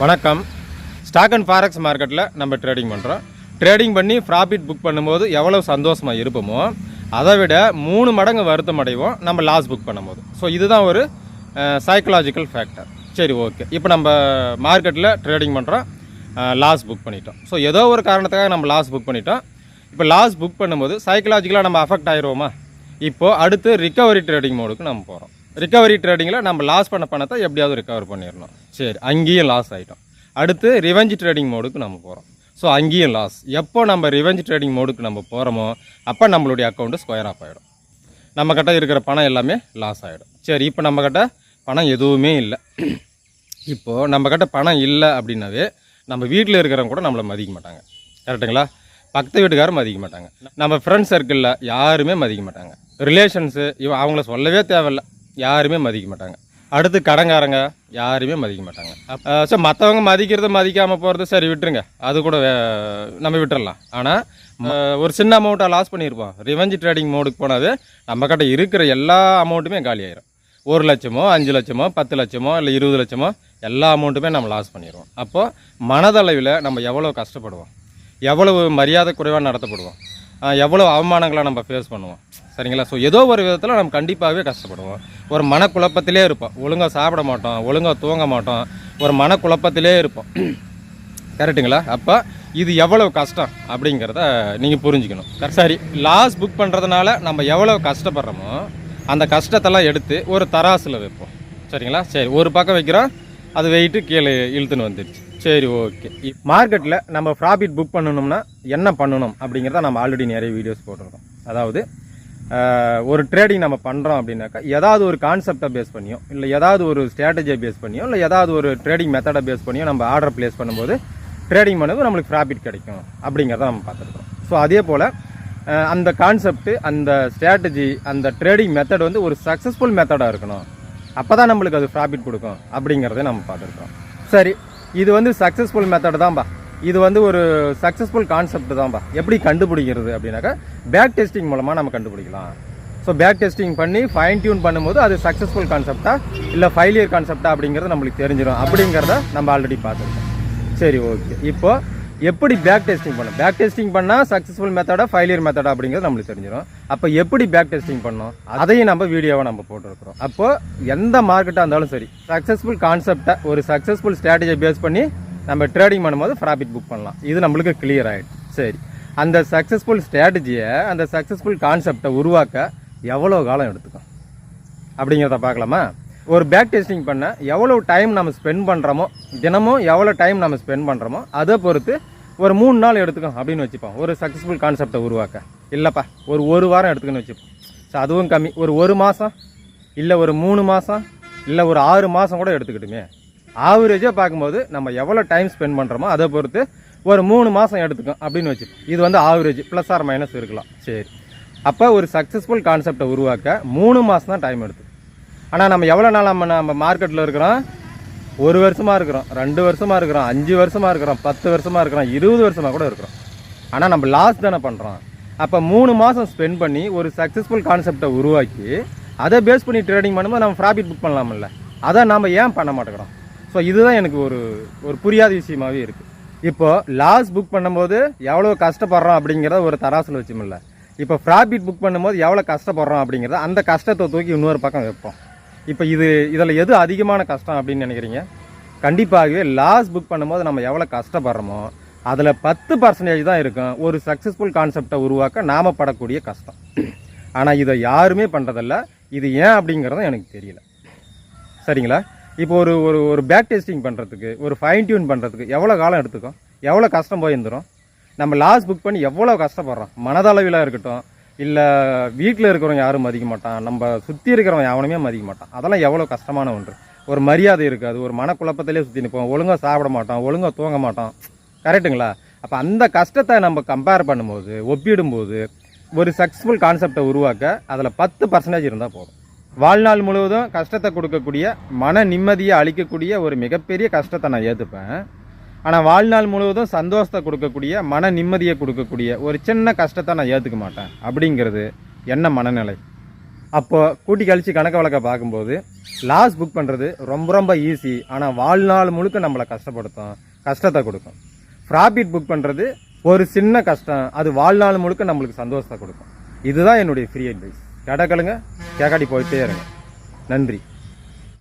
வணக்கம். Stock and forex மார்க்கெட்டில் நம்ம ட்ரேடிங் பண்ணுறோம் ட்ரேடிங் பண்ணி ப்ராஃபிட் புக் பண்ணும்போது எவ்வளோ சந்தோஷமாக இருப்போமோ அதை விட மூணு மடங்கு வருத்தம் அடைவோம் நம்ம லாஸ் புக் பண்ணும்போது. ஸோ இதுதான் ஒரு சைக்கலாஜிக்கல் ஃபேக்டர் சரி ஓகே இப்போ நம்ம மார்க்கெட்டில் ட்ரேடிங் பண்ணுறோம் லாஸ் புக் பண்ணிட்டோம். ஸோ ஏதோ ஒரு காரணத்துக்காக நம்ம லாஸ் புக் பண்ணிட்டோம். இப்போ லாஸ் புக் பண்ணும்போது சைக்கலாஜிக்கலாக நம்ம அஃபெக்ட் ஆயிடுவோமா? இப்போது அடுத்து ரிக்கவரி ட்ரேடிங் மோடுக்கு நம்ம போகிறோம் ரிகவரி ட்ரேடிங்கில் நம்ம லாஸ் பண்ண பணத்தை எப்படியாவது ரிகவர் பண்ணிடணும் சரி அங்கேயும் லாஸ் ஆகிட்டோம் அடுத்து ரிவெஞ்ச் ட்ரேடிங் மோடுக்கு நம்ம போகிறோம் ஸோ அங்கேயும் லாஸ் எப்போ நம்ம ரிவெஞ்ச் ட்ரேடிங் மோடுக்கு நம்ம போகிறோமோ அப்போ நம்மளுடைய அக்கௌண்ட்டு ஸ்கொயர் ஆஃப் ஆகிடும் நம்மக்கிட்ட இருக்கிற பணம் எல்லாமே லாஸ் ஆகிடும் சரி இப்போ நம்ம பணம் எதுவுமே இல்லை. இப்போது நம்மக்கிட்ட பணம் இல்லை அப்படின்னாவே நம்ம வீட்டில் இருக்கிறவங்க கூட நம்மளை மதிக்க மாட்டாங்க. கரெக்டுங்களா பக்கத்து வீட்டுக்காரும் மதிக்க மாட்டாங்க. நம்ம ஃப்ரெண்ட்ஸ் சர்க்கிளில் யாருமே மதிக்க மாட்டாங்க. ரிலேஷன்ஸு இவ அவங்கள சொல்லவே தேவையில்ல. யாருமே மதிக்க மாட்டாங்க. அடுத்து கடங்காரங்க யாருமே மதிக்க மாட்டாங்க. ஸோ மற்றவங்க மதிக்கிறத மதிக்காமல் போகிறது சரி விட்டுருங்க. அது கூட நம்ம விட்டுறலாம். ஆனால் ஒரு சின்ன அமௌண்ட்டாக லாஸ் பண்ணியிருப்போம் ரிவெஞ்ச் ட்ரேடிங் மோடுக்கு போனாவே நம்மக்கிட்ட இருக்கிற எல்லா அமௌண்ட்டுமே காலியாயிரும் ஒரு லட்சமோ அஞ்சு லட்சமோ பத்து லட்சமோ இல்லை இருபது லட்சமோ எல்லா அமௌண்ட்டுமே நம்ம லாஸ் பண்ணிடுவோம் அப்போது மனதளவில் நம்ம எவ்வளோ கஷ்டப்படுவோம்? எவ்வளவு மரியாதை குறைவாக நடத்தப்படுவோம்? எவ்வளோ அவமானங்களை நம்ம ஃபேஸ் பண்ணுவோம். சரிங்களா? ஸோ ஏதோ ஒரு விதத்தில் நம்ம கண்டிப்பாகவே கஷ்டப்படுவோம். ஒரு மனக்குழப்பத்திலே இருப்போம். ஒழுங்காக சாப்பிட மாட்டோம் ஒழுங்காக தூங்க மாட்டோம். ஒரு மனக்குழப்பத்திலே இருப்போம். கரெக்ட்டுங்களா? அப்போ இது எவ்வளவு கஷ்டம் அப்படிங்கிறத நீங்கள் புரிஞ்சுக்கணும். சரி லாஸ் புக் பண்ணுறதுனால நம்ம எவ்வளவு கஷ்டப்படுறோமோ அந்த கஷ்டத்தெல்லாம் எடுத்து ஒரு தராசில் வைப்போம். சரிங்களா? சரி ஒரு பக்கம் வைக்கிறோம். அது வெயிட்டு கீழே இழுத்துன்னு வந்துடுச்சு சரி ஓகே மார்க்கெட்டில் நம்ம ப்ராஃபிட் புக் பண்ணணும்னா என்ன பண்ணணும் அப்படிங்கிறத நம்ம ஆல்ரெடி நிறைய வீடியோஸ் போட்டிருக்கோம். அதாவது ஒரு ட்ரேடிங் நம்ம பண்ணுறோம் அப்படின்னாக்கா ஏதாவது ஒரு கான்செப்டை பேஸ் பண்ணியோ இல்லை ஏதாவது ஒரு ஸ்ட்ராட்டஜியை பேஸ் பண்ணியோ இல்லை ஏதாவது ஒரு ட்ரேடிங் மெத்தடை பேஸ் பண்ணியோ நம்ம ஆர்டர் ப்ளேஸ் பண்ணும்போது ட்ரேடிங் பண்ணும்போது நம்மளுக்கு ப்ராஃபிட் கிடைக்கும் அப்படிங்கிறத நம்ம பார்த்துருக்கோம். ஸோ அதே போல் அந்த கான்செப்ட் அந்த ஸ்ட்ராட்டஜி அந்த ட்ரேடிங் மெத்தட் வந்து ஒரு சக்ஸஸ்ஃபுல் மெத்தடாக இருக்கணும். அப்போ தான் நம்மளுக்கு அது ப்ராஃபிட் கொடுக்கும் அப்படிங்கிறத நம்ம பார்த்துருக்கோம். சரி இது வந்து சக்ஸஸ்ஃபுல் மெத்தட் தான்ப்பா இது வந்து ஒரு சக்ஸஸ்ஃபுல் கான்செப்ட் தான்ப்பா எப்படி கண்டுபிடிக்கிறது அப்படின்னாக்கா பேக் டெஸ்டிங் மூலமாக நம்ம கண்டுபிடிக்கலாம். ஸோ பேக் டெஸ்டிங் பண்ணி ஃபைன் டியூன் பண்ணும்போது அது சக்ஸஸ்ஃபுல் கான்செப்டா இல்லை ஃபைலியர் கான்செப்டா அப்படிங்கிறது நம்மளுக்கு தெரிஞ்சிடும் அப்படிங்கிறத நம்ம ஆல்ரெடி பார்த்துருக்கோம். சரி ஓகே இப்போ எப்படி பேக் டெஸ்டிங் பண்ணும் பேக் டெஸ்டிங் பண்ணால் சக்ஸஸ்ஃபுல் மெத்தடா ஃபைலியர் மெத்தடா அப்படிங்கிறது நம்மளுக்கு தெரிஞ்சிடும் அப்போ எப்படி பேக் டெஸ்டிங் பண்ணணும் அதையும் நம்ம வீடியோவை நம்ம போட்டிருக்கிறோம். அப்போ எந்த மார்க்கெட்டாக இருந்தாலும் சரி சக்ஸஸ்ஃபுல் கான்செப்டை ஒரு சக்ஸஸ்ஃபுல் ஸ்ட்ராட்டஜியை பேஸ் பண்ணி நம்ம ட்ரேடிங் பண்ணும்போது ப்ராஃபிட் புக் பண்ணலாம். இது நம்மளுக்கு கிளியர் ஆகிடுச்சு சரி. அந்த சக்ஸஸ்ஃபுல் ஸ்ட்ராட்டஜியை அந்த சக்ஸஸ்ஃபுல் கான்செப்டை உருவாக்க எவ்வளோ காலம் எடுத்துக்கும்? அப்படிங்கிறத பார்க்கலாமா? ஒரு பேக் டெஸ்டிங் பண்ண எவ்வளோ டைம் நம்ம ஸ்பெண்ட் பண்ணுறோமோ தினமும் எவ்வளோ டைம் நம்ம ஸ்பெண்ட் பண்ணுறோமோ அதை பொறுத்து ஒரு மூணு நாள் எடுத்துக்கும் அப்படின்னு வச்சுப்போம். ஒரு சக்ஸஸ்ஃபுல் கான்செப்டை உருவாக்க. இல்லைப்பா ஒரு ஒரு வாரம் எடுத்துக்கன்னு வச்சுப்போம். ஸோ அதுவும் கம்மி. ஒரு ஒரு மாதம் இல்லை ஒரு மூணு மாதம் இல்லை ஒரு ஆறு மாதம் கூட எடுத்துக்கிட்டுமே. ஆவரேஜாக பார்க்கும்போது நம்ம எவ்வளோ டைம் ஸ்பெண்ட் பண்ணுறோமோ அதை பொறுத்து ஒரு மூணு மாதம் எடுத்துக்கும் அப்படின்னு வச்சுப்போம். இது வந்து ஆவரேஜ் ப்ளஸ் ஆர் மைனஸ் இருக்கலாம். சரி. அப்போ ஒரு சக்ஸஸ்ஃபுல் கான்செப்டை உருவாக்க மூணு மாதம் தான் டைம் எடுத்து ஆனால் நம்ம எவ்வளோ நாள் நம்ம நம்ம மார்க்கெட்டில் இருக்கிறோம்? ஒரு வருஷமாக இருக்கிறோம் ரெண்டு வருஷமாக இருக்கிறோம் அஞ்சு வருஷமாக இருக்கிறோம் பத்து வருஷமாக இருக்கிறோம் இருபது வருஷமாக கூட இருக்கிறோம். ஆனால் நம்ம லாஸ் தானே பண்ணுறோம் அப்போ மூணு மாதம் ஸ்பெண்ட் பண்ணி ஒரு சக்ஸஸ்ஃபுல் கான்செப்டை உருவாக்கி அதை பேஸ் பண்ணி ட்ரேடிங் பண்ணும்போது நம்ம ப்ராஃபிட் புக் பண்ணலாம்ல. அதை நம்ம ஏன் பண்ண மாட்டேங்கிறோம்? ஸோ இதுதான் எனக்கு ஒரு ஒரு புரியாத விஷயமாகவே இருக்குது இப்போது லாஸ் புக் பண்ணும்போது எவ்வளோ கஷ்டப்படுறோம் அப்படிங்கிறத ஒரு தராசில் வச்சுமில்ல இப்போ ப்ராஃபிட் புக் பண்ணும்போது எவ்வளோ கஷ்டப்படுறோம் அப்படிங்கிறத அந்த கஷ்டத்தை தூக்கி இன்னொரு பக்கம் வைப்போம். இப்போ இது இதில் எது அதிகமான கஷ்டம் அப்படின்னு நினைக்கிறீங்க? கண்டிப்பாகவே லாஸ் புக் பண்ணும்போது நம்ம எவ்வளோ கஷ்டப்படுறோமோ அதில் பத்து பர்சன்டேஜ் தான் இருக்கும். ஒரு சக்ஸஸ்ஃபுல் கான்செப்டை உருவாக்க நாம படக்கூடிய கஷ்டம். ஆனால் இதை யாருமே பண்ணுறதில்ல இது ஏன் அப்படிங்கிறதும் எனக்கு தெரியல. சரிங்களா? இப்போ ஒரு ஒரு ஒரு பேக் டெஸ்டிங் பண்ணுறதுக்கு ஒரு ஃபைன் டியூன் பண்ணுறதுக்கு எவ்வளோ காலம் எடுத்துக்கும்? எவ்வளோ கஷ்டம் போயிருந்துடும் நம்ம லாஸ் புக் பண்ணி எவ்வளோ கஷ்டப்படுறோம்? மனதளவில் இருக்கட்டும் இல்லை வீட்டில் இருக்கிறவங்க யாரும் மதிக்க மாட்டான். நம்ம சுற்றி இருக்கிறவன் எவனுமே மதிக்க மாட்டான். அதெல்லாம் எவ்வளோ கஷ்டமான ஒன்று. ஒரு மரியாதை இருக்காது. ஒரு மனக்குழப்பத்திலே சுற்றி நிற்போம் ஒழுங்காக சாப்பிட மாட்டோம் ஒழுங்காக தூங்க மாட்டோம் கரெக்ட்டுங்களா? அப்போ அந்த கஷ்டத்தை நம்ம கம்பேர் பண்ணும்போது ஒப்பிடும்போது ஒரு சக்ஸஸ்ஃபுல் கான்செப்டை உருவாக்க அதில் பத்து பர்சன்டேஜ் இருந்தால் போதும். வாழ்நாள் முழுவதும் கஷ்டத்தை கொடுக்கக்கூடிய மன நிம்மதியை அளிக்கக்கூடிய ஒரு மிகப்பெரிய கஷ்டத்தை நான் ஏற்றுப்பேன் ஆனால் வாழ்நாள் முழுவதும் சந்தோஷத்தை கொடுக்கக்கூடிய மன நிம்மதியை கொடுக்கக்கூடிய ஒரு சின்ன கஷ்டத்தை நான் ஏற்றுக்க மாட்டேன். அப்படிங்கிறது என்ன மனநிலை? அப்போது கூட்டி கழிச்சு கணக்கு வழக்கை பார்க்கும்போது லாஸ் புக் பண்ணுறது ரொம்ப ரொம்ப ஈஸி ஆனால் வாழ்நாள் முழுக்க நம்மளை கஷ்டப்படுத்தும் கஷ்டத்தை கொடுக்கும். ப்ராஃபிட் புக் பண்ணுறது ஒரு சின்ன கஷ்டம். அது வாழ்நாள் முழுக்க நம்மளுக்கு சந்தோஷத்தை கொடுக்கும். இதுதான் என்னுடைய ஃப்ரீ அட்வைஸ் கேட்டாக்களுங்க கேக்காடி போயிட்டே இருங்க. நன்றி.